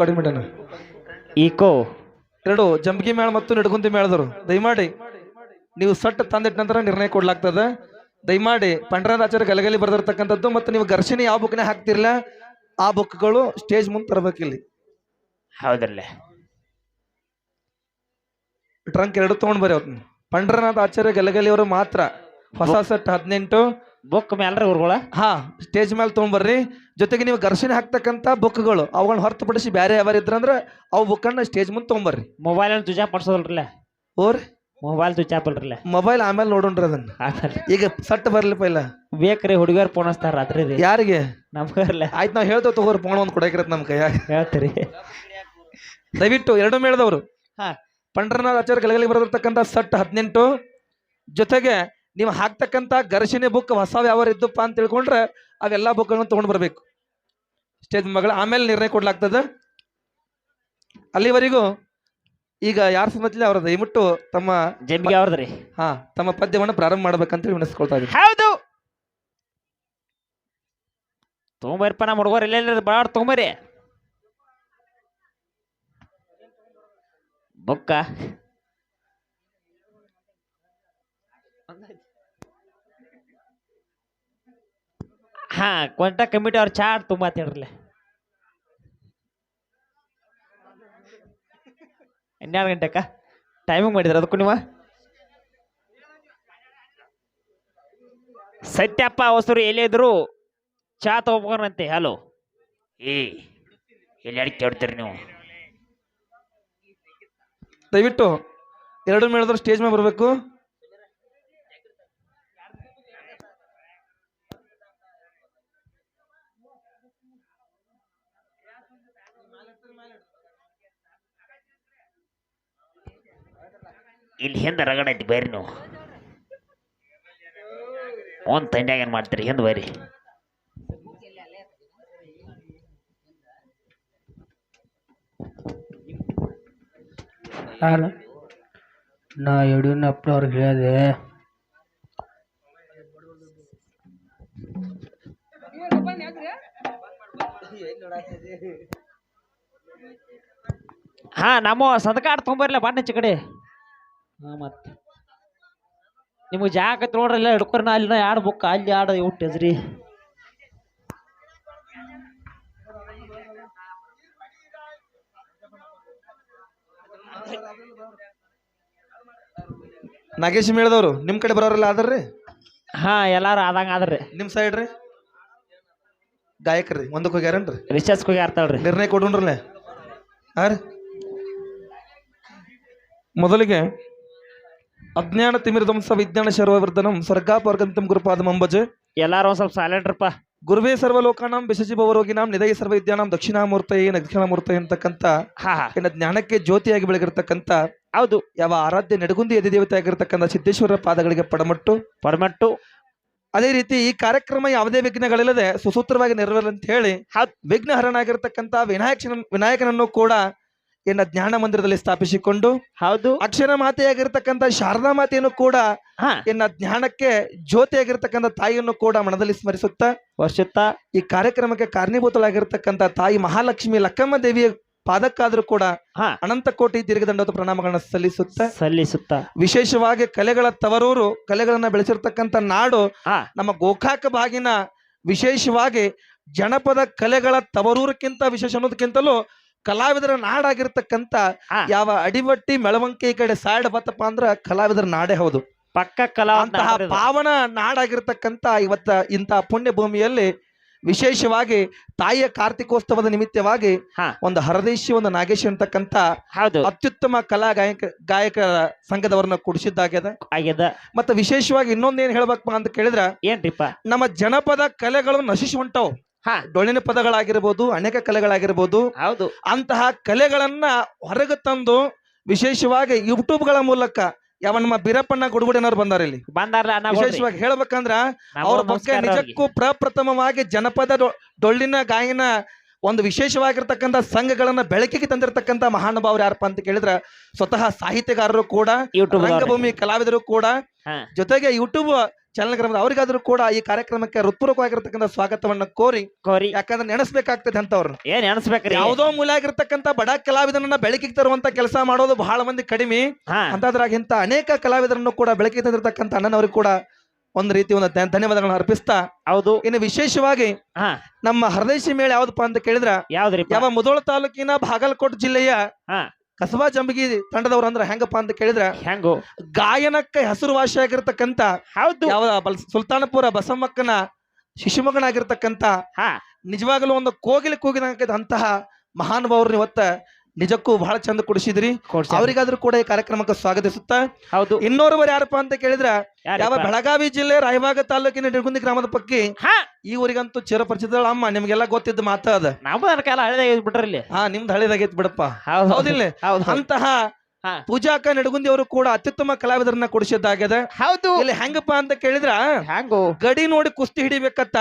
ಕಡಿಮೆ ಇಡೋಣ. ಈಕೋ. ಎರಡು ಜಂಬಗಿ ಮೇಳ ಮತ್ತು ನಿಡಗುಂದಿ ಮೇಳದವರು. ದಯಮಾಡಿ ನೀವು ಸಟ್ ತಂದಿಟ್ಟ ನಂತರ ನಿರ್ಣಯ ಕೊಡ್ಲಾಗ್ತದ. ದಯಮಾಡಿ ಪಂಡ್ರಾಚಾರ್ಯ ಗಲಗಲಿ ಬರೆದಿರ್ತಕ್ಕಂಥದ್ದು ಮತ್ತು ನೀವು ಘರ್ಷಣೆ ಯಾವ ಬುಕ್ನೇ ಹಾಕ್ತಿರ್ಲ ಆ ಬುಕ್ಗಳು ಸ್ಟೇಜ್ ಮುಂದೆ ತರಬೇಕಿಲ್ಲಿ ಹೌದಲ್ಲೆ ಟ್ರಂಕ್ ಎರಡು ತೊಗೊಂಡ್ ಬರ್ರಿ ಅವತ್ತು ಪಂಡ್ರನಾಥ್ ಆಚಾರ್ಯ ಗಲಗಲಿ ಅವರು ಮಾತ್ರ ಹೊಸ ಸೆಟ್ ಹದಿನೆಂಟು ಬುಕ್ ಮ್ಯಾಲ್ರಿ ಊರ್ಗಳ? ಹಾ ಸ್ಟೇಜ್ ಮೇಲೆ ತೊಗೊಂಬರ್ರಿ. ಜೊತೆಗೆ ನೀವು ಘರ್ಷಣೆ ಹಾಕ್ತಕ್ಕಂಥ ಬುಕ್ಗಳು ಅವುಗಳನ್ನ ಹೊರತುಪಡಿಸಿ ಬೇರೆ ಯಾವ ಇದ್ರಂದ್ರೆ ಅವು ಬುಕ್ಕನ್ನ ಸ್ಟೇಜ್ ಮುಂದೆ ತೊಗೊಂಬರ್ರಿ. ಮೊಬೈಲ್ ಅಲ್ಲಿ ತುಜಾ ಪಡ್ಸೋದಲ್ರಲ್ಲ ಓರ್ ಮೊಬೈಲ್ ತುಚಾಪಲ್ರಲ್ಲ ಮೊಬೈಲ್ ಆಮೇಲೆ ನೋಡೋಣ್ರಿ ಅದನ್ನ. ಆಮೇಲೆ? ಈಗ ಸಟ್ ಬರ್ಲಿ ಪೈಲ. ಬೇಕ್ರಿ ಹುಡುಗಿಯರ್ ಫೋನ್ ಹಚ್ತಾರ ರಾತ್ರಿ ರೀ. ಯಾರಿಗೆ? ನಮ್ಗರ್ಲೆ. ಆಯ್ತು ನಾವು ಹೇಳ್ತೇವೆ ತಗೋರಿ ಫೋನ್ ಒಂದು ಕೊಡಕಿರತ್ ನಮ್ಮ ಕೈಯಾಗ. ಹೇಳ್ತೀರಿ. ದಯವಿಟ್ಟು ಎರಡು ಮೇಳದವರು ಹಾ. ಪಂಡ್ರನಾಥ್ ಆಚಾರ್ಯ ಗಲಗಲಿ ಬರೆದಿರ್ತಕ್ಕಂಥ ಸಟ್ ಹದಿನೆಂಟು. ಜೊತೆಗೆ ನೀವು ಹಾಕ್ತಕ್ಕಂಥ ಘರ್ಷಣೆ ಬುಕ್ ಹೊಸ ಯಾವ ಇದ್ದಪ್ಪ ಅಂತ ತಿಳ್ಕೊಂಡ್ರೆ ಅವೆಲ್ಲ ಬುಕ್ಗಳನ್ನು ತೊಗೊಂಡು ಬರಬೇಕು. ಸ್ಟೇಜ್ ಮಗಳ ಆಮೇಲೆ ನಿರ್ಣಯ ಕೊಡ್ಲಾಗ್ತದೆ? ಅಲ್ಲಿವರೆಗೂ ಈಗ ಯಾರ ಸಮ್ಮತಿಲಿ ಅವ್ರ ದಯವಿಟ್ಟು ತಮ್ಮ ಜಮಿಗೆ ಅವ್ರದ್ರಿ. ಹಾ ತಮ್ಮ ಪದ್ಯವನ್ನು ಪ್ರಾರಂಭ ಮಾಡ್ಬೇಕಂತೇಳಿ ವಿನಿಸ್ಕೊಳ್ತಾ ಇದ್ದೀವಿ ಹೌದು! ತೊಗೊಂಬರ್ಪ ನಮ್ಮ ಹುಡುಗರು ಇಲ್ಲ ಬಾಳ ತೊಗೊಂಬರಿ ಬುಕ್ಕ. ಹಾ ಕೊಂಟ ಕಮಿಟಿ ಅವ್ರ ಚಾಟ್ ತುಂಬಾ ಹೇಳ್ರಲ್ಲ ಹನ್ನೆರಡು ಗಂಟೆಕ್ಕ ಟೈಮಿಂಗ್ ಮಾಡಿದ್ರ ಅದಕ್ಕೂ ನೀವು? ಸತ್ಯಪ್ಪ ಹೊಸರು ಎಲ್ಲಿದ್ರು ಚಾ ತಗೋಬೇಕಂತೆ ಹಲೋ. ಏ ಎಲ್ಲಿ ಅಡಿಕೆ ಹೊಡ್ತೀರಿ ನೀವು? ದಯವಿಟ್ಟು ಎರಡು ಮೇಳದ್ರು ಸ್ಟೇಜ್ ಮೇಲೆ ಬರಬೇಕು. ಇಲ್ಲಿ ಹಿಂದೆ ರಗಡ ಐತಿ ಬರ್ರಿ ನೀವು. ಒಂದು ತಂಡ್ಯಾಗ ಏನು ಮಾಡ್ತೀರಿ? ಹಿಂದೆ ಬರ್ರಿ ನಾನು ನಾ ಯಡಿಯೂರಪ್ಪನವ್ರಿಗೆ ಹೇಳಿದೆ. ಹಾ ನಮ್ಮ ಸದಕಾಡ್ ತೊಂಬರ್ಲ ಬಣ್ಣ ಚಿಕಡೆ ಕಡೆ. ಹಾ ಮತ್ತೆ. ನಿಮಗೆ ಜಾಗ ನೋಡ್ರಿ ಇಲ್ಲ ಹಿಡ್ಕೊರಿ ನಾ ಅಲ್ಲಿ ಎರಡು ಬುಕ್ ಅಲ್ಲಿ ಆಡ ಹುಟ್ಟಿದ್ರಿ ನಾಗೇಶ್ ಮೇಳದವರು ನಿಮ್ಮ ಕಡೆ ಬರೋರೆಲ್ಲ ಆದ್ರಿ ಹಾ ಎಲ್ಲಾರು ಆದಂಗ ಆದ್ರಿ ನಿಮ್ಮ ಸೈಡ್ ರೀ? ಗಾಯಕರಿ ಒಂದಕ್ಕೆ ಹೋಗ್ಯಾರನ್ರಿ? ರಿಸರ್ಚ್ಗೆ ಹೋಗಿ ಆರ್ತಾಳ್ರಿ ನಿರ್ಣಯ ಕೊಡೋಣ್ರಲ್ಲ ಹಾಂ ರೀ? ಮೊದಲಿಗೆ ಅಜ್ಞಾನ ತಿಮಿರಧ್ವಂಸ ವಿಜ್ಞಾನ ಶರ್ವವರ್ಧನಂ ಸ್ವರ್ಗಾಪರ್ಗಂತಂ ಗುರುಪಾದ ಮಂಬಜ ಎಲ್ಲಾರು ಒಂದ್ ಸ್ವಲ್ಪ ಸೈಲೆಂಟ್ ರಪ್ಪ ಗುರುವೇ ಸರ್ವಲೋಕಾನಾಂ ವಿಶಜಿ ಭವರೋಗಿನಾಂ ನಿದಯ ಸರ್ವ ವಿದ್ಯಾನಾಂ ದಕ್ಷಿಣಾಮೂರ್ತಯೇ ದಕ್ಷಿಣಾಮೂರ್ತಯೇ ಅಂತಕ್ಕಂಥ ಹಾ ಹಾ. ಇನ್ನು ಜ್ಞಾನಕ್ಕೆ ಜ್ಯೋತಿಯಾಗಿ ಬೆಳಗಿರ್ತಕ್ಕಂಥ ಹೌದು. ಯಾವ ಆರಾಧ್ಯ ನಡಗುಂದಿ ದೇವತೆ ಆಗಿರ್ತಕ್ಕಂಥ ಸಿದ್ದೇಶ್ವರ ಪಾದಗಳಿಗೆ ಪಡಮಟ್ಟು. ಪರಮಟ್ಟು ಅದೇ ರೀತಿ ಈ ಕಾರ್ಯಕ್ರಮ ಯಾವುದೇ ವಿಘ್ನಗಳಿಲ್ಲದೆ ಸುಸೂತ್ರವಾಗಿ ನೆರವೇರಲಿ ಅಂತ ಹೇಳಿ ಹೌದ್. ವಿಘ್ನಹರಣ ಆಗಿರತಕ್ಕಂತ ವಿನಾಯಕ ವಿನಾಯಕನನ್ನು ಕೂಡ ಇನ್ನ ಜ್ಞಾನ ಮಂದಿರದಲ್ಲಿ ಸ್ಥಾಪಿಸಿಕೊಂಡು ಹೌದು. ಅಕ್ಷರ ಮಾತೆಯಾಗಿರ್ತಕ್ಕಂಥ ಶಾರದಾ ಮಾತೆಯನ್ನು ಕೂಡ ಎನ್ನ ಇನ್ನ ಜ್ಞಾನಕ್ಕೆ ಜ್ಯೋತಿಯಾಗಿರ್ತಕ್ಕಂಥ ತಾಯಿಯನ್ನು ಕೂಡ ಮನದಲ್ಲಿ ಸ್ಮರಿಸುತ್ತಾ ವರ್ಷತ್ತ ಈ ಕಾರ್ಯಕ್ರಮಕ್ಕೆ ಕಾರಣೀಭೂತಳಾಗಿರ್ತಕ್ಕಂಥ ತಾಯಿ ಮಹಾಲಕ್ಷ್ಮಿ ಲಕ್ಕಮ್ಮ ದೇವಿಯ ಪಾದಕ್ಕಾದ್ರೂ ಕೂಡ ಹಾ. ಅನಂತ ಕೋಟಿ ದೀರ್ಘದಂಡದ ಪ್ರಣಾಮಗಳನ್ನು ಸಲ್ಲಿಸುತ್ತ ಸಲ್ಲಿಸುತ್ತ. ವಿಶೇಷವಾಗಿ ಕಲೆಗಳ ತವರೂರು ಕಲೆಗಳನ್ನ ಬೆಳೆಸಿರ್ತಕ್ಕಂಥ ನಾಡು ಹಾ. ನಮ್ಮ ಗೋಕಾಕ ಬಾಗಿನ ವಿಶೇಷವಾಗಿ ಜನಪದ ಕಲೆಗಳ ತವರೂರಕ್ಕಿಂತ ವಿಶೇಷ ಅನ್ನೋದಕ್ಕಿಂತಲೂ ಕಲಾವಿದರ ನಾಡಾಗಿರ್ತಕ್ಕಂತ ಯಾವ ಅಡಿಬಟ್ಟಿ ಮೆಳವಂಕಿ ಈ ಕಡೆ ಸೈಡ್ ಬತ್ತಪ್ಪ ಅಂದ್ರ ಕಲಾವಿದರ ನಾಡೇ ಹೌದು. ಪಕ್ಕ ಕಲಾ ಅಂತಹ ಪಾವನ ನಾಡಾಗಿರ್ತಕ್ಕಂತ ಇವತ್ತ ಇಂತಹ ಪುಣ್ಯ ಭೂಮಿಯಲ್ಲಿ ವಿಶೇಷವಾಗಿ ತಾಯಿಯ ಕಾರ್ತಿಕೋತ್ಸವದ ನಿಮಿತ್ತವಾಗಿ ಒಂದು ಹರದೇಶಿ ಒಂದು ನಾಗೇಶ್ ಅಂತಕ್ಕಂತ ಅತ್ಯುತ್ತಮ ಕಲಾ ಗಾಯಕ ಗಾಯಕ ಸಂಘದವರನ್ನ ಕುಡಿಸಿದ್ದಾಗ್ಯದ ಆಗ್ಯದ. ಮತ್ತೆ ವಿಶೇಷವಾಗಿ ಇನ್ನೊಂದೇನ್ ಹೇಳ್ಬೇಕಪ್ಪ ಅಂತ ಕೇಳಿದ್ರ ಏನ್ರಿಪ್ಪ? ನಮ್ಮ ಜನಪದ ಕಲೆಗಳು ನಶಿಸಿ ಹೊಂಟವು. ಹಾ. ಡೊಳ್ಳಿನ ಪದಗಳಾಗಿರ್ಬೋದು ಅನೇಕ ಕಲೆಗಳಾಗಿರ್ಬೋದು ಹೌದು. ಅಂತಹ ಕಲೆಗಳನ್ನ ಹೊರಗೆ ತಂದು ವಿಶೇಷವಾಗಿ ಯೂಟ್ಯೂಬ್ಗಳ ಮೂಲಕ ಯಾವ ನಮ್ಮ ಬೀರಪ್ಪಣ್ಣ ಗುಡುಗುಡಿನವ್ರು ಬಂದಾರ ಇಲ್ಲಿ. ವಿಶೇಷವಾಗಿ ಹೇಳ್ಬೇಕಂದ್ರ ಅವ್ರ ಬಗ್ಗೆ ನಿಜಕ್ಕೂ ಪ್ರಪ್ರಥಮವಾಗಿ ಜನಪದ ಡೊಳ್ಳಿನ ಗಾಯನ ಒಂದು ವಿಶೇಷವಾಗಿರ್ತಕ್ಕಂಥ ಸಂಘಗಳನ್ನ ಬೆಳಕಿಗೆ ತಂದಿರತಕ್ಕಂಥ ಮಹಾನುಭಾವರು ಯಾರಪ್ಪ ಅಂತ ಕೇಳಿದ್ರ ಸ್ವತಃ ಸಾಹಿತ್ಯಗಾರರು ಕೂಡ ರಂಗಭೂಮಿ ಕಲಾವಿದರು ಕೂಡ ಜೊತೆಗೆ ಯೂಟ್ಯೂಬ್ ಚಲನಗ್ರಾಮದ ಅವರಿಗಾದ್ರೂ ಕೂಡ ಈ ಕಾರ್ಯಕ್ರಮಕ್ಕೆ ಹೃತ್ಪೂರ್ವಕವಾಗಿರ್ತಕ್ಕಂಥ ಸ್ವಾಗತವನ್ನ ಕೋರಿ ಕೋರಿ. ಯಾಕಂದ್ರೆ ಅಂತ ಅವ್ರ ಏನ್ ಎಣಸ್ಬೇಕ್ರಿ ಯಾವುದೋ ಆಗಿರತಕ್ಕಂಥ ಬಡ ಕಲಾವಿದನನ್ನ ಬೆಳಕಿಗೆ ತರುವಂತ ಕೆಲಸ ಮಾಡೋದು ಬಹಳ ಮಂದಿ ಕಡಿಮೆ. ಹಾ. ಅಂತದ್ರಾಗ ಅನೇಕ ಕಲಾವಿದರನ್ನು ಕೂಡ ಬೆಳಕಿಗೆ ತಂದಿರತಕ್ಕಂಥ ಅಣ್ಣನವ್ರಿಗೆ ಕೂಡ ಒಂದು ರೀತಿ ಒಂದು ಧನ್ಯವಾದಗಳನ್ನು ಧನ್ಯವಾದಗಳನ್ನ ಅರ್ಪಿಸ್ತಾ ಹೌದು. ಇನ್ನು ವಿಶೇಷವಾಗಿ ಹಾ. ನಮ್ಮ ಹರದೇಶಿ ಮೇಳ ಯಾವ್ದಪ್ಪ ಅಂತ ಕೇಳಿದ್ರ ಯಾವ್ದ್ರಿ ಯಾವ ಮುದೋಳ ತಾಲೂಕಿನ ಬಾಗಲಕೋಟೆ ಜಿಲ್ಲೆಯ ಹಾ. ಕಸಬಾ ಜಂಬಗಿ ತಂಡದವ್ರು ಅಂದ್ರೆ ಹೆಂಗಪ್ಪ ಅಂತ ಕೇಳಿದ್ರೆ ಹೆಂಗು? ಗಾಯನಕ್ಕೆ ಆಗಿರತಕ್ಕಂತ ಹೌದು. ಯಾವ ಬಲ್ ಸುಲ್ತಾನಪುರ ಬಸಮ್ಮಕ್ಕನ ಶಿಶುಮಗನಾಗಿರ್ತಕ್ಕಂಥ ಹಾ. ನಿಜವಾಗಲೂ ಒಂದು ಕೋಗಿಲೆ ಕೂಗಿದಂತಹ ಮಹಾನುಭಾವರು ಇವತ್ತ ನಿಜಕ್ಕೂ ಬಹಳ ಚಂದ ಕೊಡಿಸಿದ್ರಿ. ಕೊಡ್ಸ್ಯಾರ. ಅವರಿಗಾದ್ರೂ ಕೂಡ ಈ ಕಾರ್ಯಕ್ರಮಕ್ಕೆ ಸ್ವಾಗತಿಸುತ್ತಾ? ಹೌದು. ಇನ್ನೋರ್ವರು ಯಾರಪ್ಪ ಅಂತ ಕೇಳಿದ್ರ ಯಾವ ಬೆಳಗಾವಿ ಜಿಲ್ಲೆ ರಾಯಬಾಗ ತಾಲೂಕಿನ ನಿಡಗುಂದಿ ಗ್ರಾಮದ ಪಕ್ಕಿ ಹಾ. ಈ ಊರಿಗಂತೂ ಚಿರಪರಿಚಿತಳ ಅಮ್ಮ ನಿಮ್ಗೆಲ್ಲ ಗೊತ್ತಿದ್ದ ಮಾತ ಅದ. ನಮ್ಮ ಕಾಲ ಹಳೆದಾಗ ಬಿಟ್ರಿ ಹಾ ನಿಮ್ದು ಹಳಿದಾಗೈತಿ ಬಿಡಪ್ಪ. ಹೌದು. ಹೌದಿಲ್ಲ? ಹೌದು. ಅಂತಹ. ಪೂಜಾಕ ನಡಗುಂದಿ ಅವರು ಕೂಡ ಅತ್ಯುತ್ತಮ ಕಲಾವಿದರನ್ನ ಕೊಡಿಸಿದ್ದಾಗಿದೆ ಹೌದು. ಇಲ್ಲಿ ಹೆಂಗಪ್ಪ ಅಂತ ಕೇಳಿದ್ರ? ಹೆಂಗು? ಗಡಿ ನೋಡಿ ಕುಸ್ತಿ ಹಿಡಿಬೇಕತ್ತ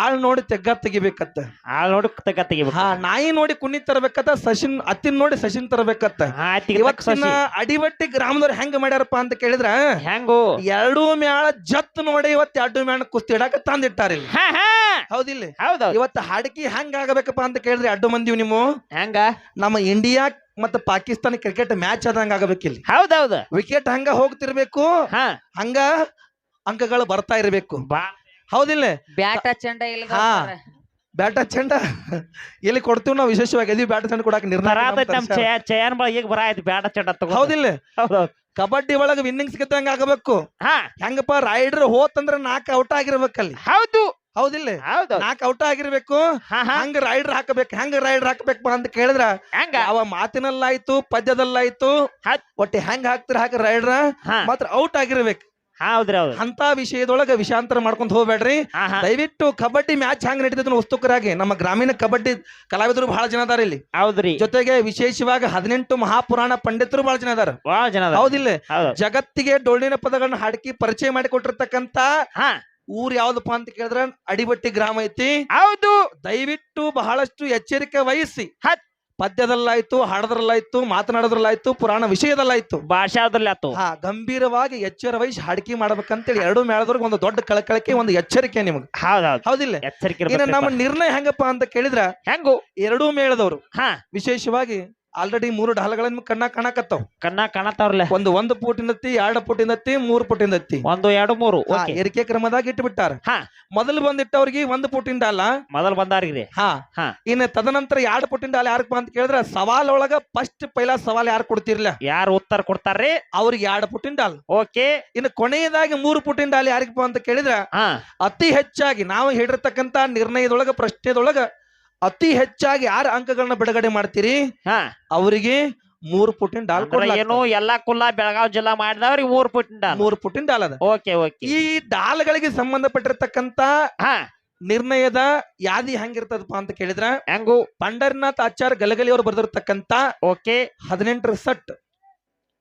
ಆಳ್ ನೋಡಿ ತೆಗ್ಗ ತೆಗಿಬೇಕತ್ತ. ಆಳ್ ನೋಡಿ ತೆಗ್ಗ ತೆಗಿಬೇಕು ಹಾ ನಾಯಿ ನೋಡಿ ಕುನ್ನಿ ತರಬೇಕತ್ತ ಸಸಿನ್ ಅತ್ತಿನ ನೋಡಿ ಸಸಿನ್ ತರಬೇಕತ್ತ. ಇವತ್ತಿನ ಸಸಿ. ಅಡಿವಟ್ಟಿ ಗ್ರಾಮದವ್ರು ಹೆಂಗ ಮಾಡ್ಯಾರಪ್ಪ ಅಂತ ಕೇಳಿದ್ರ? ಹೆಂಗು? ಎರಡೂ ಮ್ಯಾಳ ಜತ್ ನೋಡಿ ಇವತ್ತು ಎರಡು ಮ್ಯಾಳ ಕುಸ್ತಿ ಇಡಾಕ ತಂದಿಟ್ಟಾರ ಇಲ್ಲಿ. ಹಾ ಹಾ. ಹೌದಿಲ್ಲ. ಹೌದು ಇವತ್ತು ಹಾಡ್ಕಿ ಹೆಂಗ್ ಆಗಬೇಕಪ್ಪ ಅಂತ ಕೇಳಿದ್ರೆ ಅಡ್ಡು ಮಂದಿವ್ ನೀವು. ಹೆಂಗ? ನಮ್ಮ ಇಂಡಿಯಾ ಮತ್ತೆ ಪಾಕಿಸ್ತಾನ ಕ್ರಿಕೆಟ್ ಮ್ಯಾಚ್ ಆದಂಗ ಆಗಬೇಕಿಲ್ಲ. ಹೌದೌದು. ವಿಕೆಟ್ ಹಂಗ ಹೋಗ್ತಿರ್ಬೇಕು. ಹಾ. ಹಂಗ ಅಂಕಗಳು ಬರ್ತಾ ಇರಬೇಕು. ಹೌದಿಲ್ಲ? ಬ್ಯಾಟ ಚಂಡ ಇಲ್ಲ. ಬ್ಯಾಟ ಚಂಡ ಎಲ್ಲಿ ಕೊಡ್ತೀವಿ ನಾವು ವಿಶೇಷವಾಗಿ ಅದೇ ಬ್ಯಾಟ ಚಂಡ ಕೊಡಕ್ಕೆ ನಿರ್ಧಾರ ಚಯನ್ ಬಳ ಈಗ ಬರ ಆಯ್ತು ಬ್ಯಾಟ ಚಂಡ ಹೌದಿಲ್ಲ? ಕಬಡ್ಡಿ ಒಳಗ ವಿನ್ನಿಂಗ್ಸ್ ಗೆದ್ದಂಗ ಆಗಬೇಕು. ಹಾ. ಹೆಂಗಪ್ಪ ರೈಡರ್ ಹೋತಂದ್ರ ನಾಕ್ ಔಟ್ ಆಗಿರ್ಬೇಕಲ್ಲಿ. ಹೌದು. ಹೌದಿಲ್ಲ? ಹೌದು ನಾಕ್ ಔಟ್ ಆಗಿರ್ಬೇಕು. ಹಾ ಹಾ. ಹಂಗ ರೈಡರ್ ಹಾಕಬೇಕು ಹೆಂಗ ರೈಡರ್ ಹಾಕಬೇಕು ಅಂತ ಕೇಳಿದ್ರ ಹೆಂಗ. ಅವ ಮಾತಿನಲ್ಲಾಯ್ತು ಪದ್ಯದಲ್ಲಾಯ್ತು ಹತ್- ಒಟ್ಟೆ ಹೆಂಗ್ ಹಾಕ್ತಿರ ಹಾಕ ರೈಡರ್ ಹಾ. ಮಾತ್ರ ಔಟ್ ಆಗಿರ್ಬೇಕು. ಹೌದ್ರಿ ಹೌದು. ಅಂತ ವಿಷಯದೊಳಗ ವಿಷಾಂತರ ಮಾಡ್ಕೊಂತ ಹೋಗ್ಬೇಡ್ರಿ. ಹಾ ಹಾ. ದಯವಿಟ್ಟು ಕಬಡ್ಡಿ ಮ್ಯಾಚ್ ಹಂಗ ನಡೀತದ ಉಸ್ತುಕರಾಗಿ. ನಮ್ಮ ಗ್ರಾಮೀಣ ಕಬಡ್ಡಿ ಕಲಾವಿದರು ಬಹಳ ಜನ ಅದಾರ ಇಲ್ಲಿ. ಹೌದ್ರಿ. ಜೊತೆಗೆ ವಿಶೇಷವಾಗಿ ಹದಿನೆಂಟು ಮಹಾಪುರಾಣ ಪಂಡಿತರು ಬಹಳ ಜನ ಅದಾರ. ಬಹಳ ಜನ ಅದಾರ. ಹೌದಿಲ್ಲ? ಹೌದು. ಜಗತ್ತಿಗೆ ಡೊಳ್ಳಿನ ಪದಗಳನ್ನ ಹಾಡಕಿ ಪರಿಚಯ ಮಾಡಿಕೊಟ್ಟಿರ್ತಕ್ಕಂತ ಹಾ. ಊರ್ ಯಾವ್ದಪ್ಪ ಅಂತ ಕೇಳಿದ್ರ ಅಡಿಬಟ್ಟಿ ಗ್ರಾಮ ಐತಿ. ಹೌದು. ದಯವಿಟ್ಟು ಬಹಳಷ್ಟು ಎಚ್ಚರಿಕೆ ವಹಿಸಿ. ಪದ್ಯದಲ್ಲಾಯ್ತು ಹಾಡದ್ರಲ್ಲಾಯ್ತು ಮಾತನಾಡೋದ್ರಲ್ಲಾಯ್ತು ಪುರಾಣ ವಿಷಯದಲ್ಲಾಯ್ತು. ಭಾಷಾದ್ರಲ್ಲಿ ಆತು. ಹಾ ಗಂಭೀರವಾಗಿ ಎಚ್ಚರ ವಹಿಸಿ ಹಾಡಿಕೆ ಮಾಡ್ಬೇಕಂತೇಳಿ ಎರಡು ಮೇಳದವ್ರಿಗೆ ಒಂದು ದೊಡ್ಡ ಕಳಕಳಿಕೆ ಒಂದು ಎಚ್ಚರಿಕೆ ನಿಮ್ಗೆ. ಹೌದಿಲ್ಲ? ಎಚ್ಚರಿಕೆ ನಮ್ಮ ನಿರ್ಣಯ ಹೆಂಗಪ್ಪ ಅಂತ ಕೇಳಿದ್ರ ಹೆಂಗು? ಎರಡೂ ಮೇಳದವ್ರು. ಹಾ. ವಿಶೇಷವಾಗಿ ಆಲ್ರೆಡಿ ಮೂರು ಡಾಲಗಳನ್ನ ಕಣ್ಣ ಕಾಣಕತ್ತಾವ. ಕಣ್ಣ ಕಾಣತಾವ್ರಲ್ಲ ಒಂದು ಒಂದು ಪೂಟಿನತ್ತಿ ಎರಡು ಪೂಟಿನತ್ತಿ ಮೂರು ಪೂಟಿನತ್ತಿ ಒಂದು ಎರಡು ಮೂರು. ಹಾ, ಓಕೆ ಏರಿಕೆ ಕ್ರಮದಾಗ ಇಟ್ಬಿಟ್ಟಾರ. ಹಾ. ಮೊದಲು ಬಂದಿಟ್ಟವ್ರಿಗೆ ಒಂದು ಪೂಟಿನ ಡಾಲ. ಮೊದಲ್ ಬಂದಾರ್ರಿ ಹಾ. ಹಾ. ಇನ್ನು ತದನಂತರ ಎರಡು ಪೂಟಿನ ಡಾಲ್ ಯಾರಪ್ಪ ಅಂತ ಕೇಳಿದ್ರೆ ಸವಾಲ್ ಒಳಗ ಫಸ್ಟ್ ಪೈಲಾ ಸವಾಲ್ ಯಾರು ಕೊಡ್ತಿರ್ಲ? ಯಾರು ಉತ್ತರ ಕೊಡ್ತಾರ್ರಿ? ಅವ್ರಿಗೆ ಎರಡು ಪುಟಿನ ಡಾಲ್. ಓಕೆ ಇನ್ನು ಕೊನೆಯದಾಗಿ ಮೂರು ಪುಟಿನ ಡಾಲ್ ಯಾರಿಗಪ್ಪ ಅಂತ ಕೇಳಿದ್ರೆ ಹಾ. ಅತಿ ಹೆಚ್ಚಾಗಿ ನಾವು ಹೇಳಿರ್ತಕ್ಕಂತ ನಿರ್ಣಯದೊಳಗ ಪ್ರಶ್ನೆದೊಳಗ ಅತಿ ಹೆಚ್ಚಾಗಿ ಯಾರ ಅಂಕಗಳನ್ನ ಬಿಡುಗಡೆ ಮಾಡ್ತೀರಿ? ಹಾ. ಅವರಿಗೆ ಮೂರು ಪುಟಿನ ಡಾಲ್ ಏನು ಎಲ್ಲಾ ಕುಲ್ಲ ಬೆಳಗಾವಿ ಜಿಲ್ಲಾ ಮಾಡಿದವ್ರಿಗೆ ಮೂರ್ ಪುಟ್ಟಿಂದ ಮೂರು ಪುಟಿನ ಡಾಲ್ ಅದ. Okay okay. ಈ ಡಾಲ್ಗಳಿಗೆ ಸಂಬಂಧಪಟ್ಟಿರ್ತಕ್ಕಂತ ಹಾ. ನಿರ್ಣಯದ ಯಾದಿ ಹೆಂಗಿರ್ತದಪ್ಪ ಅಂತ ಕೇಳಿದ್ರ? ಹೆಂಗು? ಪಂಡರ್ನಾಥ್ ಆಚಾರ್ ಗಲಗಲಿ ಅವರು ಬರೆದಿರ್ತಕ್ಕಂತ ಓಕೆ. ಹದಿನೆಂಟರ ಸಟ್.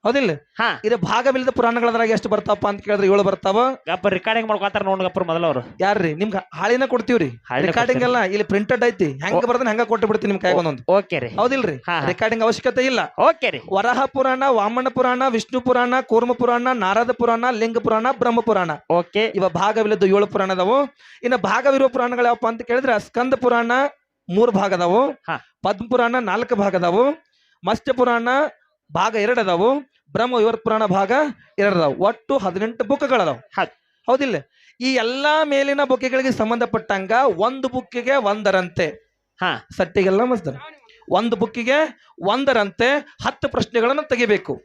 ಹೌದಿಲ್ಲ? ಹಾ. ಇದು ಭಾಗವಿಲ್ಲದ ಪುರಾಣಗಳದ್ರಾಗ ಎಷ್ಟು ಬರ್ತಾವಪ್ಪ ಅಂತ ಕೇಳಿದ್ರೆ ಏಳು ಬರ್ತಾವ? ಗಪ್ಪ ರಿಕಾರ್ಡಿಂಗ್ ಮಾಡ್ಕೊತಾರ ನೋಡ್ ಗಪ್ಪ ಮೊದಲವ್ರು ಯಾರ್ರಿ? ನಿಮ್ಗೆ ಹಾಳಿನ ಕೊಡ್ತೀವ್ರಿ. ಹಾಳಿನ ರೆಕಾರ್ಡಿಂಗ್ ಎಲ್ಲ ಇಲ್ಲಿ ಪ್ರಿಂಟೆಡ್ ಐತಿ. ಹೆಂಗ ಬರ್ತಾನೆ ಹೆಂಗ ಕೊಟ್ಟು ಬಿಡ್ತೀನಿ ನಿಮ್ ಕೈಗೆ ಒಂದೊಂದು. ಓಕೆ ರೀ. ಹೌದಿಲ್ರಿ? ಹಾ, ಹಾ. ರೆಕಾರ್ಡಿಂಗ್ ಅವಶ್ಯಕತೆ ಇಲ್ಲ. ಓಕೆ ರೀ. ವರಹ ಪುರಾಣ ವಾಮನ ಪುರಾಣ ವಿಷ್ಣು ಪುರಾಣ ಕೂರ್ಮ ಪುರಾಣ ನಾರದ ಪುರಾಣ ಲಿಂಗ ಪುರಾಣ ಬ್ರಹ್ಮ ಪುರಾಣ. ಓಕೆ ಇವ ಭಾಗವಿಲ್ಲದ ಏಳು ಪುರಾಣ ಅದಾವು. ಇನ್ನು ಭಾಗವಿರುವ ಪುರಾಣಗಳು ಯಾವಪ್ಪ ಅಂತ ಕೇಳಿದ್ರೆ ಸ್ಕಂದ ಪುರಾಣ ಮೂರ್ ಭಾಗ ಅದಾವು. ಹಾ. ಪದ್ಮ ಪುರಾಣ ನಾಲ್ಕು ಭಾಗ ಅದಾವು. ಮತ್ಸ್ಯ ಪುರಾಣ ಭಾಗ ಎರಡು ಅದಾವು. ಬ್ರಹ್ಮ ವಿವರ್ತ ಪುರಾಣ ಭಾಗ ಎರಡದಾವ ಒಟ್ಟು ಹದಿನೆಂಟು ಬುಕ್ಗಳದಾವ. ಹೌದ್. ಹೌದಿಲ್ಲ? ಈ ಎಲ್ಲಾ ಮೇಲಿನ ಬುಕ್ಕೆಗಳಿಗೆ ಸಂಬಂಧಪಟ್ಟಂಗ ಒಂದು ಬುಕ್ಕಿಗೆ ಒಂದರಂತೆ. ಹಾ. ಸಟ್ಟಿಗೆಲ್ಲ ಮಸ್ದರ ಒಂದು ಬುಕ್ಕಿಗೆ ಒಂದರಂತೆ ಹತ್ತು ಪ್ರಶ್ನೆಗಳನ್ನು ತೆಗಿಬೇಕು.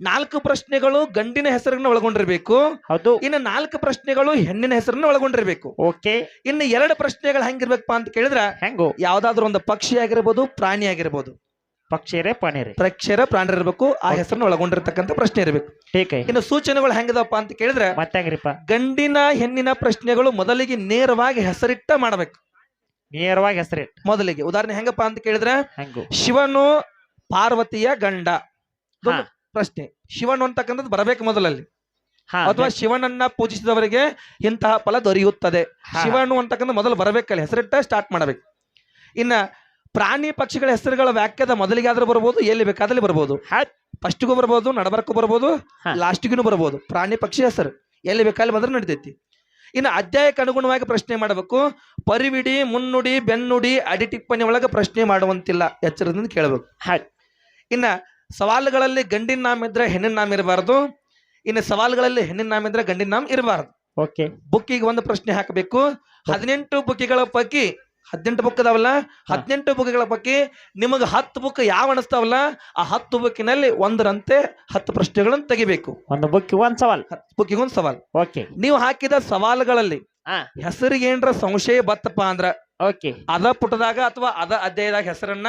ನಾಲ್ಕು ಪ್ರಶ್ನೆಗಳು ಗಂಡಿನ ಹೆಸರನ್ನು ಒಳಗೊಂಡಿರ್ಬೇಕು. ಹೌದು. ಇನ್ನು ನಾಲ್ಕು ಪ್ರಶ್ನೆಗಳು ಹೆಣ್ಣಿನ ಹೆಸರನ್ನು ಒಳಗೊಂಡಿರ್ಬೇಕು. ಓಕೆ. ಇನ್ನು ಎರಡು ಪ್ರಶ್ನೆಗಳು ಹೆಂಗಿರ್ಬೇಕಪ್ಪ ಅಂತ ಕೇಳಿದ್ರೆ ಹೆಂಗು? ಯಾವ್ದಾದ್ರು ಒಂದು ಪಕ್ಷಿ ಆಗಿರ್ಬೋದು ಪ್ರಾಣಿ ಆಗಿರ್ಬೋದು ಪಕ್ಷಿರೇ ಪಾಣಿರಿ ಪ್ರಕ್ಷರ ಪ್ರಾಣಿ ಇರಬೇಕು ಆ ಹೆಸರನ್ನು ಒಳಗೊಂಡಿರ್ತಕ್ಕಂಥ ಪ್ರಶ್ನೆ ಇರಬೇಕು. ಟೀಕೈ ಇನ್ನು ಸೂಚನೆಗಳು ಹೆಂಗದಪ್ಪ ಅಂತ ಕೇಳಿದ್ರೆ ಮತ್ತೆ ಹೆಂಗ್ರಿಪ್ಪ? ಗಂಡಿನ ಹೆಣ್ಣಿನ ಪ್ರಶ್ನೆಗಳು ಮೊದಲಿಗೆ ನೇರವಾಗಿ ಹೆಸರಿಟ್ಟ ಮಾಡಬೇಕು. ನೇರವಾಗಿ ಹೆಸರಿಟ್ಟ. ಮೊದಲಿಗೆ. ಉದಾಹರಣೆ ಹೆಂಗಪ್ಪ ಅಂತ ಕೇಳಿದ್ರೆ ಹೆಂಗು? ಶಿವನು ಪಾರ್ವತಿಯ ಗಂಡ. ಹಾ. ಪ್ರಶ್ನೆ. ಶಿವನು ಅಂತಕ್ಕಂಥದ್ದು ಬರಬೇಕು ಮೊದಲಲ್ಲಿ. ಹಾ ಅಥವಾ ಶಿವನನ್ನ ಪೂಜಿಸಿದವರಿಗೆ ಇಂತಹ ಫಲ ದೊರೆಯುತ್ತದೆ. ಹಾ. ಶಿವನು ಅಂತಕ್ಕಂಥ ಮೊದಲು ಬರಬೇಕಲ್ಲಿ ಹೆಸರಿಟ್ಟ ಸ್ಟಾರ್ಟ್ ಮಾಡಬೇಕು. ಇನ್ನ ಪ್ರಾಣಿ ಪಕ್ಷಿಗಳ ಹೆಸರುಗಳ ವ್ಯಾಖ್ಯದ ಮೊದಲಿಗೆ ಆದ್ರೂ ಬರ್ಬೋದು ಎಲ್ಲಿ ಬೇಕಾದಲ್ಲಿ ಬರ್ಬೋದು. ಹತ್. ಫಸ್ಟ್ಗೂ ಬರ್ಬೋದು ನಡಬರ್ಕು ಬರ್ಬೋದು ಲಾಸ್ಟ್ಗೂ ಬರ್ಬೋದು. ಪ್ರಾಣಿ ಪಕ್ಷಿ ಹೆಸರು ಎಲ್ಲಿ ಬೇಕಾದಲ್ಲಿ ಬಂದ್ರೆ ನಡಿತೈತಿ. ಇನ್ನು ಅಧ್ಯಾಯಕ್ಕೆ ಅನುಗುಣವಾಗಿ ಪ್ರಶ್ನೆ ಮಾಡಬೇಕು. ಪರಿವಿಡಿ ಮುನ್ನುಡಿ ಬೆನ್ನುಡಿ ಅಡಿ ಟಿಪ್ಪಣಿ ಒಳಗೆ ಪ್ರಶ್ನೆ ಮಾಡುವಂತಿಲ್ಲ. ಎಚ್ಚರದಿಂದ ಕೇಳಬೇಕು. ಹಾಗೆ ಇನ್ನು ಸವಾಲುಗಳಲ್ಲಿ ಗಂಡಿನ ನಾಮ ಇದ್ರೆ ಹೆಣ್ಣಿನ ನಾಮ ಇರಬಾರ್ದು. ಇನ್ನು ಸವಾಲುಗಳಲ್ಲಿ ಹೆಣ್ಣಿನ ನಾಮ ಇದ್ರೆ ಗಂಡಿನ ನಾಮ ಇರಬಾರ್ದು. ಓಕೆ. ಬುಕ್ಕಿಗೆ ಒಂದು ಪ್ರಶ್ನೆ ಹಾಕಬೇಕು. ಹದಿನೆಂಟು ಬುಕ್ಕಿಗಳ ಪೈಕಿ ಹದಿನೆಂಟು ಬುಕ್ ಅದಾವಲ್ಲ? ಹದಿನೆಂಟು ಬುಕ್ಗಳ ಬಗ್ಗೆ ನಿಮಗೆ ಹತ್ತು ಬುಕ್ ಯಾವ ಅನಿಸ್ತಾವಲ್ಲ? ಆ ಹತ್ತು ಬುಕ್ಕಿನಲ್ಲಿ ಒಂದರಂತೆ ಹತ್ತು ಪ್ರಶ್ನೆಗಳನ್ನು ತೆಗಿಬೇಕು. ಒಂದು ಬುಕ್ ಒಂದ್ ಸವಾಲ್. ಬುಕ್ಕಿಗೆ ಒಂದು ಸವಾಲ್. ಓಕೆ. ನೀವು ಹಾಕಿದ ಸವಾಲುಗಳಲ್ಲಿ ಹೆಸರಿಗೆ ಏನ್ರ ಸಂಶಯ ಬತ್ತಪ್ಪ ಅಂದ್ರ? ಓಕೆ. ಅದ ಪುಟದಾಗ ಅಥವಾ ಅದ ಅಧ್ಯಾಯದಾಗ ಹೆಸರನ್ನ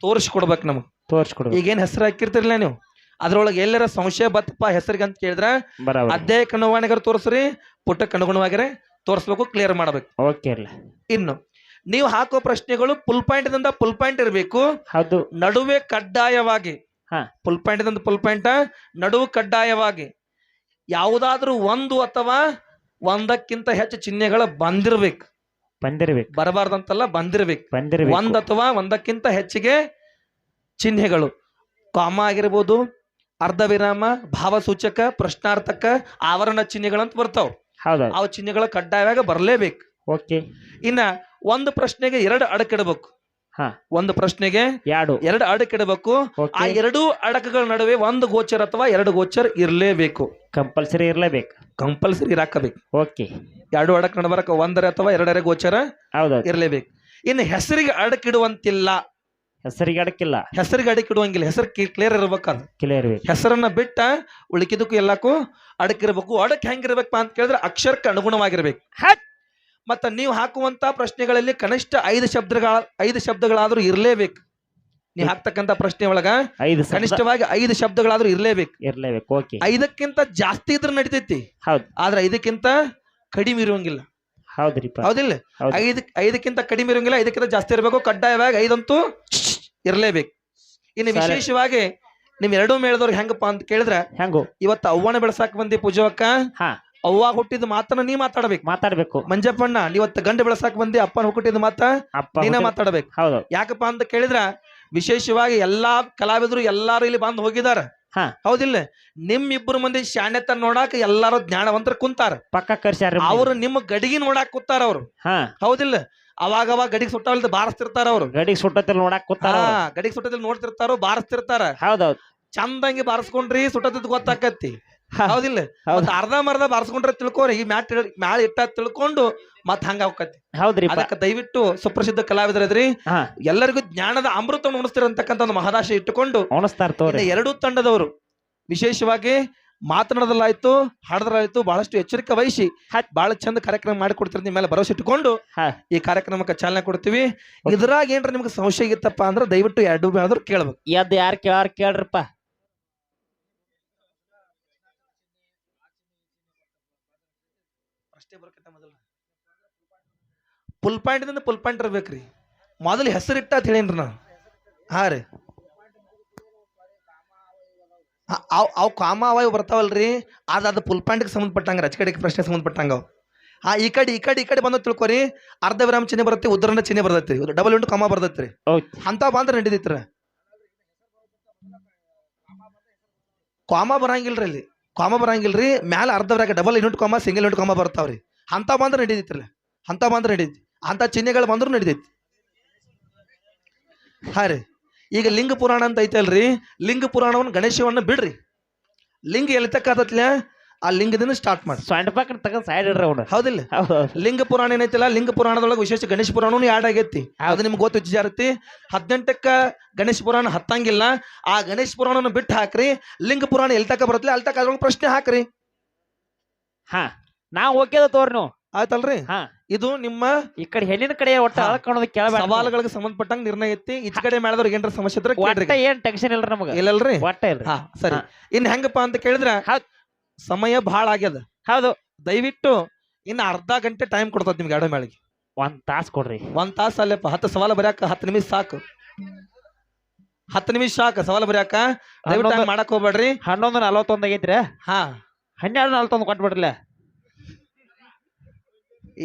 ತೋರಿಸ್ಕೊಡ್ಬೇಕು ನಮಗೆ. ತೋರಿಸ್ಕೊಡ್ಬೇಕು. ಈಗೇನ್ ಹೆಸರು ಹಾಕಿರ್ತಿರ್ಲಿಲ್ಲ ನೀವು? ಅದ್ರೊಳಗೆ ಎಲ್ಲರ ಸಂಶಯ ಬತ್ತಪ್ಪ ಹೆಸರಿಗೆ ಅಂತ ಕೇಳಿದ್ರ? ಅಧ್ಯಾಯ ಅಧ್ಯಾಯಕ್ಕೆ ಅನುಗುಣವಾಗಿರ ತೋರಿಸ್ರಿ? ಪುಟಕ್ಕೆ ಅನುಗುಣವಾಗಿರ ತೋರಿಸ್ಬೇಕು ಕ್ಲಿಯರ್ ಮಾಡ್ಬೇಕು. ಓಕೆ ಇರ್ಲ. ಇನ್ನು ನೀವು ಹಾಕೋ ಪ್ರಶ್ನೆಗಳು ಪುಲ್ ಪಾಯಿಂಟ್ ದಿಂದ ಫುಲ್ ಪಾಯಿಂಟ್ ಇರಬೇಕು. ಹೌದು. ನಡುವೆ ಕಡ್ಡಾಯವಾಗಿ. ಹಾ. ಫುಲ್ ಪಾಯಿಂಟ್ ದಿಂದ ಫುಲ್ ಪಾಯಿಂಟ್ ನಡುವು ಕಡ್ಡಾಯವಾಗಿ. ಯಾವುದಾದ್ರೂ ಒಂದು ಅಥವಾ ಒಂದಕ್ಕಿಂತ ಹೆಚ್ಚು ಚಿಹ್ನೆಗಳು ಬಂದಿರ್ಬೇಕು. ಬಂದಿರ್ಬೇಕು. ಬರಬಾರ್ದಂತಲ್ಲ ಬಂದಿರ್ಬೇಕು. ಬಂದಿರ್ಬೇಕು. ಒಂದ್ ಅಥವಾ ಒಂದಕ್ಕಿಂತ ಹೆಚ್ಚಿಗೆ ಚಿಹ್ನೆಗಳು. ಕಾಮ ಆಗಿರ್ಬೋದು ಅರ್ಧ ವಿರಾಮ ಭಾವಸೂಚಕ ಪ್ರಶ್ನಾರ್ಥಕ ಆವರಣ ಚಿಹ್ನೆಗಳಂತ ಬರ್ತಾವ. ಹೌದು. ಆ ಚಿಹ್ನೆಗಳ ಕಡ್ಡಾಯವಾಗಿ ಬರಲೇಬೇಕು. ಓಕೆ. ಇನ್ನ ಒಂದು ಪ್ರಶ್ನೆಗೆ ಎರಡು ಅಡಕಿಡಬೇಕು ಹಾ. ಒಂದು ಪ್ರಶ್ನೆಗೆ ಎರಡು. ಎರಡು ಅಡಕಿಡಬೇಕು ಆ ಎರಡು ಅಡಕಗಳ ನಡುವೆ ಒಂದು ಗೋಚರ್ ಅಥವಾ ಎರಡು ಗೋಚರ ಇರಲೇಬೇಕು. ಕಂಪಲ್ಸರಿ ಇರಲೇಬೇಕು. ಕಂಪಲ್ಸರಿ ಇರಾಕಬೇಕು. ಓಕೆ. ಎರಡು ಅಡಕ ನಡಬರಕ ಒಂದರ ಅಥವಾ ಎರಡರ ಗೋಚರ ಹೌದು ಇರಲೇಬೇಕು. ಇನ್ನು ಹೆಸರಿಗೆ ಅಡಕಿಡುವಂತಿಲ್ಲ ಹೆಸರಿಗೆ ಅಡಕಿಲ್ಲ. ಹೆಸರಿಗೆ ಅಡಕಿಡುವಂಗಿಲ್ಲ ಹೆಸರು ಕ್ಲಿಯರ್ ಇರ್ಬೇಕದು. ಕ್ಲಿಯರ್ ಇರಬೇಕು. ಹೆಸರನ್ನ ಬಿಟ್ಟ ಉಳಿಕಿದಕ್ಕೂ ಎಲ್ಲಕ್ಕೂ ಅಡಕಿರ್ಬೇಕು ಅಡಕ್ ಹೆಂಗಿರ್ಬೇಕಪ್ಪ ಅಂತ ಕೇಳಿದ್ರೆ ಅಕ್ಷರಕ್ಕೆ ಅನುಗುಣವಾಗಿರ್ಬೇಕು. ಮತ್ತ ನೀವು ಹಾಕುವಂತ ಪ್ರಶ್ನೆಗಳಲ್ಲಿ ಕನಿಷ್ಠ ಐದು ಶಬ್ದಗಳ ಐದು ಶಬ್ದಗಳಾದರೂ ಇರಲೇಬೇಕು. ನೀವು ಹಾಕ್ತಕ್ಕಂಥ ಪ್ರಶ್ನೆ ಒಳಗ ಐದು ಕನಿಷ್ಠವಾಗಿ ಐದು ಶಬ್ದಗಳಾದ್ರೂ ಇರಲೇಬೇಕು. ಇರಲೇಬೇಕು ಓಕೆ. ಐದಕ್ಕಿಂತ ಜಾಸ್ತಿ ಇದ್ರೆ ನಡಿತೈತಿ. ಹೌದು. ಆದರೆ ಐದಕ್ಕಿಂತ ಕಡಿಮೆ ಇರುವಂಗಿಲ್ಲ. ಹೌದ್ರಿ ಹೌದಿಲ್ಲ? ಐದು ಐದಕ್ ಐದಕ್ಕಿಂತ ಕಡಿಮೆ ಇರೋಂಗಿಲ್ಲ ಐದಕ್ಕಿಂತ ಜಾಸ್ತಿ ಇರಬೇಕು ಕಡ್ಡಾಯವಾಗಿ ಐದಂತೂ ಇರಲೇಬೇಕು. ಇನ್ನು ವಿಶೇಷವಾಗಿ ನಿಮ್ ಎರಡೂ ಮೇಳದವ್ರಿಗೆ ಹೆಂಗಪ್ಪ ಅಂತ ಕೇಳಿದ್ರೆ ಹೆಂಗು? ಇವತ್ತು ಅವ್ವಣ ಬೆಳಸಾಕ್ ಬಂದಿ ಪೂಜವಕ್ಕ ಹಾ. ಅವ್ವ ಹುಟ್ಟಿದ ಮಾತನ್ನ ನೀ ಮಾತಾಡ್ಬೇಕು. ಮಾತಾಡ್ಬೇಕು. ಮಂಜಪ್ಪಣ್ಣ ನೀವತ್ತು ಗಂಡ ಬೆಳಸಾಕ್ ಬಂದಿ ಅಪ್ಪನ ಹುಟ್ಟಿದ ಮಾತ ಅಪ್ಪ ನೀನ ಮಾತಾಡ್ಬೇಕು. ಹೌದು. ಯಾಕಪ್ಪ ಅಂತ ಕೇಳಿದ್ರ ವಿಶೇಷವಾಗಿ ಎಲ್ಲಾ ಕಲಾವಿದರು ಎಲ್ಲಾರು ಇಲ್ಲಿ ಬಂದು ಹೋಗಿದಾರ. ಹಾ. ಹೌದಿಲ್ಲ? ನಿಮ್ ಇಬ್ಬರು ಮಂದಿ ಶಾಣ್ಯತ ನೋಡಾಕ ಎಲ್ಲಾರು ಜ್ಞಾನವಂತರ ಕುಂತಾರ. ಪಕ್ಕ ಕರ್ಸ್ಯಾರ ಅವ್ರು ನಿಮ್ಮ ಗಡಿಗೆ ನೋಡಾಕ್ ಕೂತಾರ ಅವ್ರು. ಹಾ. ಹೌದಿಲ್ಲ? ಅವಾಗ ಅವಾಗ ಗಡಿಗೆ ಸುಟ್ಟವಲ್ದ ಬಾರಿಸ್ತಿರ್ತಾರ ಅವ್ರು. ಗಡಿಗೆ ಸುಟ್ಟತಿಲ್ ನೋಡಾಕ್ ಕೂತಾರ. ಗಡಿಗೆ ಸುಟ್ಟದಲ್ಲಿ ನೋಡ್ತಿರ್ತಾರೋ ಬಾರಿಸ್ತಿರ್ತಾರ. ಹೌದೌದು. ಚಂದಂಗಿ ಬಾರಿಸ್ಕೊಂಡ್ರಿ ಸುಟ್ಟದ್ ಗೊತ್ತಾಕತ್ತಿ. ಹೌದಿಲ್ಲ. ಮತ್ತ್ ಅರ್ಧ ಮರ್ಧ ಬಾರಿಸ್ಕೊಂಡ್ರೆ ತಿಳ್ಕೊರಿ. ಈ ಮ್ಯಾಟ್ ಮ್ಯಾಳ ಇಟ್ಟ ತಿಳ್ಕೊಂಡು ಮತ್ ಹಂಗ ಹೋಗತಿ ಹೌದ್ರಿ ಅದಕ್ಕೆ ದಯವಿಟ್ಟು ಸುಪ್ರಸಿದ್ಧ ಕಲಾವಿದರದ್ರಿ. ಎಲ್ಲರಿಗೂ ಜ್ಞಾನದ ಅಮೃತ ಉಣಿಸ್ತಿರಂತಕ್ಕಂಥ ಒಂದು ಮಹದಾಶೆ ಇಟ್ಟುಕೊಂಡು ಉಣಿಸ್ತಾರ ತೋರಿ. ಎರಡೂ ತಂಡದವರು ವಿಶೇಷವಾಗಿ ಮಾತನಾಡದಲ್ಲಾಯ್ತು ಹಾಡದ್ರಾಯ್ತು ಬಹಳಷ್ಟು ಎಚ್ಚರಿಕೆ ವಹಿಸಿ. ಬಹಳ ಚಂದ ಕಾರ್ಯಕ್ರಮ ಮಾಡಿಕೊಡ್ತೀರಿ ನಿಮ್ಮ ಮೇಲೆ ಭರವಸೆ ಇಟ್ಟುಕೊಂಡು. ಈ ಕಾರ್ಯಕ್ರಮಕ್ಕೆ ಚಾಲನೆ ಕೊಡ್ತೀವಿ. ಇದ್ರಾಗ ಏನ್ರ ನಿಮ್ಗೆ ಸಂಶಯ ಇತ್ತಪ್ಪ ಅಂದ್ರೆ ದಯವಿಟ್ಟು ಎರಡು ಕೇಳ್ಬೇಕು. ಎದ್ದು ಯಾರು ಕೇಳಾರ ಕೇಳ್ರಪ್ಪ. ಫುಲ್ ಪಾಯಿಂಟ್ದಿಂದ ಫುಲ್ ಪಾಯಿಂಟ್ ರೀ ಮೊದಲು ಹೆಸರಿಟ್ಟ ಅಂತ ಹೇಳೇನ್ರಿ ನಾನು. ಹಾ ರೀ. ಅವ್ ಅವ್ ಕಾಮ ಅವ ಇವು ಬರ್ತಾವಲ್ರಿ. ಅದು ಅದು ಪುಲ್ ಪಾಯಿಂಟ್ಗೆ ಸಂಬಂಧಪಟ್ಟಂಗ ರಚಕಡಿಗೆ ಪ್ರಶ್ನೆ ಸಂಬಂಧಪಟ್ಟಂಗೆ ಅವು. ಆ ಈ ಕಡೆ ಈ ಕಡೆ ಈ ಕಡೆ ಬಂದ ತಿಳ್ಕೊರಿ. ಅರ್ಧ ವಿರಾಮ ಚಿಹ್ನೆ ಬರುತ್ತೆ ಉದ್ದರಣ ಚಿಹ್ನೆ ಬರ್ತೈತ್ರಿ. ಡಬಲ್ ಇಂಟು ಕಾಮ ಬರ್ತೈತ್ರಿ. ರೀ ಅಂತ ಬಂದ್ರೆ ನಡೀತೈತ್ರ. ಕಾಮ ಬರಂಗಿಲ್ರಿ ಇಲ್ಲಿ ಕಾಮ ಬರಂಗಿಲ್ರಿ. ಮ್ಯಾಲ ಅರ್ಧ ಡಬಲ್ ಯೂನಿಟ್ ಕಾಮ ಸಿಂಗಲ್ ಯೂನಿಟ್ ಕಾಮ ಬರ್ತಾವ್ರಿ. ಅಂತ ಬಂದ್ರೆ ನಡೀತೈತ್ರಲ್ಲ ಅಂತ ಬಂದ್ರೆ ನಡೀತಿ ಅಂತ ಚಿಹ್ನೆಗಳು ಬಂದ್ರು ನಡೀತೈತಿ. ಹಾ ರೀ. ಈಗ ಲಿಂಗ ಪುರಾಣ ಅಂತ ಐತಲ್ರಿ ಲಿಂಗ ಪುರಾಣವನ್ನು ಗಣೇಶವನ್ನ ಬಿಡ್ರಿ. ಲಿಂಗ ಎಲ್ಲಿ ಆ ಲಿಂಗದಿಂದ ಸ್ಟಾರ್ಟ್ ಮಾಡಿ ಸೊಂಟ ಪಕ್ಕ ತಗೊಂಡ್ ಸೈಡ್ ಇಡ್ರಿ ಅವನು. ಹೌದಿಲ್ಲ. ಹೌದು ಲಿಂಗ ಪುರಾಣ ಏನೈತಿಲ್ಲ? ಲಿಂಗ ಪುರಾಣದೊಳಗೆ ವಿಶೇಷ ಗಣೇಶ ಪುರಾಣನು ಆ್ಯಡ್ ಆಗೈತಿ. ಅದು ನಿಮ್ಗೆ ಗೊತ್ತು ಜಾರತಿ ಹದಿನೆಂಟಕ್ಕ ಗಣೇಶ ಪುರಾಣ ಹತ್ತಂಗಿಲ್ಲ. ಆ ಗಣೇಶ ಪುರಾಣನ ಬಿಟ್ಟು ಹಾಕ್ರಿ. ಲಿಂಗ ಪುರಾಣ ಎಲ್ಲಿ ತಕ ಬರತ್ಲೆ ಅಲ್ಲಿ ಅದ್ರೊಳಗೆ ಪ್ರಶ್ನೆ ಹಾಕ್ರಿ. ಹಾ. ನಾ ಓಕೆದ ತೋರ್ ನೀವು. ಆಯ್ತಲ್ರಿ? ಹಾ. ಇದು ನಿಮ್ಮ ಈ ಕಡೆ ಹೆಣ್ಣಿನ ಕಡೆ ಒಟ್ಟ ಹಾ. ಕೇಳಬೇಡ. ಸವಾಲುಗಳಿಗೆ ಸಂಬಂಧಪಟ್ಟಂಗ ನಿರ್ಣಯ ಐತಿ ಈಚ ಕಡೆ ಮಾಡಿದವ್ರಿಗೆ ಏನ್ರ ಸಮಸ್ಯೆ ಇದ್ರೆ ಕೇಳ್ರಿ. ಒಟ್ಟ ಏನ್ ಟೆನ್ಷನ್ ಇಲ್ರಿ ನಮಗ? ಇಲ್ಲಲ್ರಿ? ಒಟ್ಟ ಇಲ್ರಿ. ಹಾ ಸರಿ. ಹಾ. ಇನ್ ಹೆಂಗಪ್ಪ ಅಂತ ಕೇಳಿದ್ರೆ ಹೌದ್. ಸಮಯ ಬಹಳ ಆಗ್ಯದ. ಹೌದು. ದಯವಿಟ್ಟು ಇನ್ನು ಅರ್ಧ ಗಂಟೆ ಟೈಮ್ ಕೊಡ್ತದ ನಿಮ್ಗೆ ಎರಡು ಮೇಳಿಗೆ ಒಂದ್ ತಾಸ್ ಕೊಡ್ರಿ. ಒಂದ್ ತಾಸ ಅಲ್ಲಪ್ಪ ಹತ್ತು ಸವಾಲು ಬರ್ಯಾಕ ಹತ್ತು ನಿಮಿಷ ಸಾಕು. ಹತ್ತು ನಿಮಿಷ ಸಾಕು ಸವಾಲು ಬರ್ಯಾಕ. ದಯವಿಟ್ಟು ಹಂಗ್ ಹನ್ನೊಂದು- ಮಾಡಕ್ ಹೋಗ್ಬೇಡ್ರಿ. ಹನ್ನೊಂದು ನಲವತ್ತೊಂದ್ ಆಗೈತ್ರಿ ಹಾ. ಹನ್ನೆರಡು ನಲ್ವತ್ತೊಂದು ಕೊಟ್ಬಿಡ್ರಲ್ಲ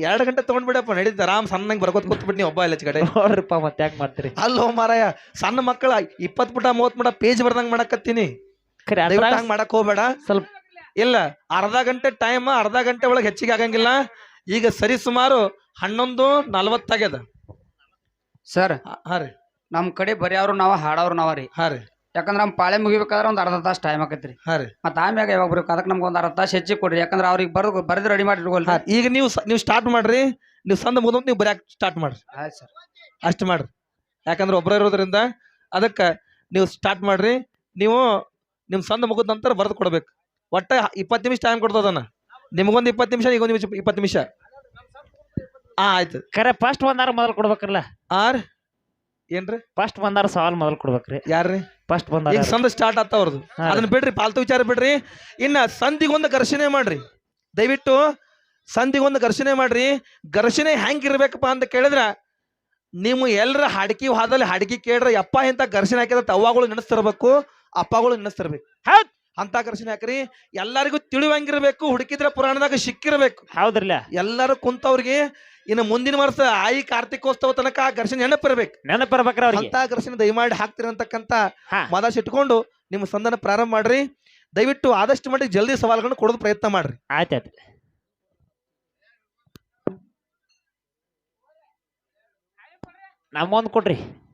ಎರಡು ಗಂಟೆ ತಗೊಂಡ್ಬಿಡಪ್ಪ ನಡೀತ ಆರಾಮ್ ಸಣ್ಣಂಗ್ ಬರ್ಕೋತ್ ಕೂತ್ಬಿಟ್ಟು ನೀವು ಒಬ್ಬ ಇಲ್ಲ ಕಡೆ ನೋಡ್ರಿಪ್ಪ ಮತ್ತೆ ಯಾಕೆ ಮಾಡ್ತೀರಿ? ಅಲ್ಲೋ ಮಾರಾಯ ಸಣ್ಣ ಮಕ್ಕಳ ಇಪ್ಪತ್ ಪುಟ ಮೂವತ್ ಪುಟ ಪೇಜ್ ಬರ್ದಂಗ್ ಮಾಡಕತ್ತೀನಿ. ಹಂಗೆ ಮಾಡಕ್ ಹೋಗ್ಬೇಡ. ಸ್ವಲ್ಪ ಇಲ್ಲ ಅರ್ಧ ಗಂಟೆ ಟೈಮ್ ಅರ್ಧ ಗಂಟೆ ಒಳಗೆ ಹೆಚ್ಚಿಗೆ ಆಗಂಗಿಲ್ಲ. ಈಗ ಸರಿ ಸುಮಾರು ಹನ್ನೊಂದು ನಲ್ವತ್ತಾಗ್ಯದ ಸರ್ ಹಾ- ಹಾ ರೀ. ನಮ್ಮ ಕಡೆ ಬರೆಯವ್ರು ನಾವ ಹಾಡವ್ರು ನಾವ ರೀ. ಹಾ ರೀ. ಯಾಕಂದ್ರೆ ನಮ್ಮ ಪಾಳೆ ಮುಗಿಬೇಕಾದ್ರೆ ಒಂದು ಅರ್ಧ ತಾಸು ಟೈಮ್ ಆಕೈತ್ರಿ. ಹಾ ರೀ. ಮತ್ತೆ ಆಮ್ಯಾಗ ಯಾವಾಗ ಬರ್ಬೇಕು? ಅದಕ್ಕೆ ನಮ್ಗೆ ಒಂದು ಅರ್ಧ ತಾಸು ಹೆಚ್ಚಿಗೆ ಕೊಡ್ರಿ. ಯಾಕಂದ್ರೆ ಅವ್ರಿಗೆ ಬರ್ದು ಬರೆದು ರೆಡಿ ಮಾಡಿ ಇಟ್ಕೊಳ್ರಿ. ಹಾ, ಈಗ ನೀವು ಸ- ನೀವು ಸ್ಟಾರ್ಟ್ ಮಾಡ್ರಿ. ನೀವು ಸಂದ ಮುಗಿದ ನೀವು ಬರ್ಯಾಕ ಸ್ಟಾರ್ಟ್ ಮಾಡ್ರಿ. ಆಯ್ತು ಸರ್. ಅಷ್ಟು ಮಾಡ್ರಿ. ಯಾಕಂದ್ರೆ ಒಬ್ಬರೇ ಇರೋದ್ರಿಂದ ಅದಕ್ಕೆ ನೀವು ಸ್ಟಾರ್ಟ್ ಮಾಡ್ರಿ. ನೀವು ನಿಮ್ಮ ಸಂದ ಮುಗಿದ ನಂತರ ಬರೆದು ಕೊಡ್ಬೇಕು. ಒಟ್ಟ ಇಪ್ಪತ್ತು ನಿಮಿಷ ಟೈಮ್ ಕೊಡ್ತದನ್ನ ನಿಮಗೊಂದು ಇಪ್ಪತ್ತು ನಿಮಿಷ ಈಗೊಂದು ನಿಮಿಷ ಇಪ್ಪತ್ತು ನಿಮಿಷ. ಹಾ ಆಯ್ತು. ಕರೆ ಫಸ್ಟ್ ಒಂದಾರ ಮೊದಲು ಕೊಡ್ಬೇಕಲ್ಲ? ಆರ್? ಏನ್ರಿ? ಫಸ್ಟ್ ಬಂದಾರ ಸವಾಲ್ ಮೊದಲು ಕೊಡ್ಬೇಕ್ರಿ. ಯಾರ್ರಿ? ಫಸ್ಟ್ ಬಂದಾರ ಸಂದ ಸ್ಟಾರ್ಟ್ ಆಗ್ತಾವ ಅವ್ರದ್ದು ಹಾ. ಅದನ್ನ ಬಿಡ್ರಿ ಪಾಲ್ತು ವಿಚಾರ ಬಿಡ್ರಿ. ಇನ್ನ ಸಂಧಿಗೊಂದು ಘರ್ಷಣೆ ಮಾಡ್ರಿ. ದಯವಿಟ್ಟು ಸಂಧಿಗೊಂದು ಘರ್ಷಣೆ ಮಾಡ್ರಿ. ಘರ್ಷಣೆ ಹೆಂಗಿರ್ಬೇಕಪ್ಪ ಅಂತ ಕೇಳಿದ್ರ ನೀವು ಎಲ್ಲರ ಹಾಡ್ಕಿ ಹಾದಲ್ಲಿ ಹಾಡ್ಕಿ ಕೇಳ್ರ ಅಪ್ಪ ಇಂತ ಘರ್ಷಣೆ ಹಾಕಿದ ತವ್ವಾಗಳು ನೆನೆಸ್ತಿರ್ಬೇಕು ಅಪ್ಪಗಳು ನೆನೆಸ್ತಿರ್ಬೇಕು. ಹೌದ್. ಅಂತ ಘರ್ಷಣೆ ಯಾಕ್ರಿ? ಎಲ್ಲರಿಗೂ ತಿಳಿವಂಗಿರ್ಬೇಕು ಹುಡುಕಿದ್ರೆ ಪುರಾಣದಾಗ ಸಿಕ್ಕಿರ್ಬೇಕು. ಹೌದ್ರಲ್ಲ? ಎಲ್ಲರೂ ಕುಂತವ್ರಿಗೆ ಇನ್ನು ಮುಂದಿನ ವರ್ಷ ಆಯಿ ಕಾರ್ತಿಕೋತ್ಸವ ತನಕ ಆ ಘರ್ಷಣೆ ನೆನಪಿರ್ಬೇಕು. ನೆನಪಿರ್ಬೇಕ್ರಿ ಅವ್ರಿಗೆ. ಅಂತ ಘರ್ಷಣೆ ದಯಮಾಡಿ ಹಾಕ್ತಿರಂತಕ್ಕಂತ ಹಾ. ಇಟ್ಕೊಂಡು ನಿಮ್ಮ ಸಂಧಾನ ಪ್ರಾರಂಭ ಮಾಡ್ರಿ. ದಯವಿಟ್ಟು ಆದಷ್ಟು ಮಟ್ಟಿಗೆ ಜಲ್ದಿ ಸವಾಲುಗಳನ್ನು ಕೊಡೋದು ಪ್ರಯತ್ನ ಮಾಡ್ರಿ. ಆಯ್ತಾಯ್ತು. ನಮ್ಮೊಂದು ಕೊಡ್ರಿ.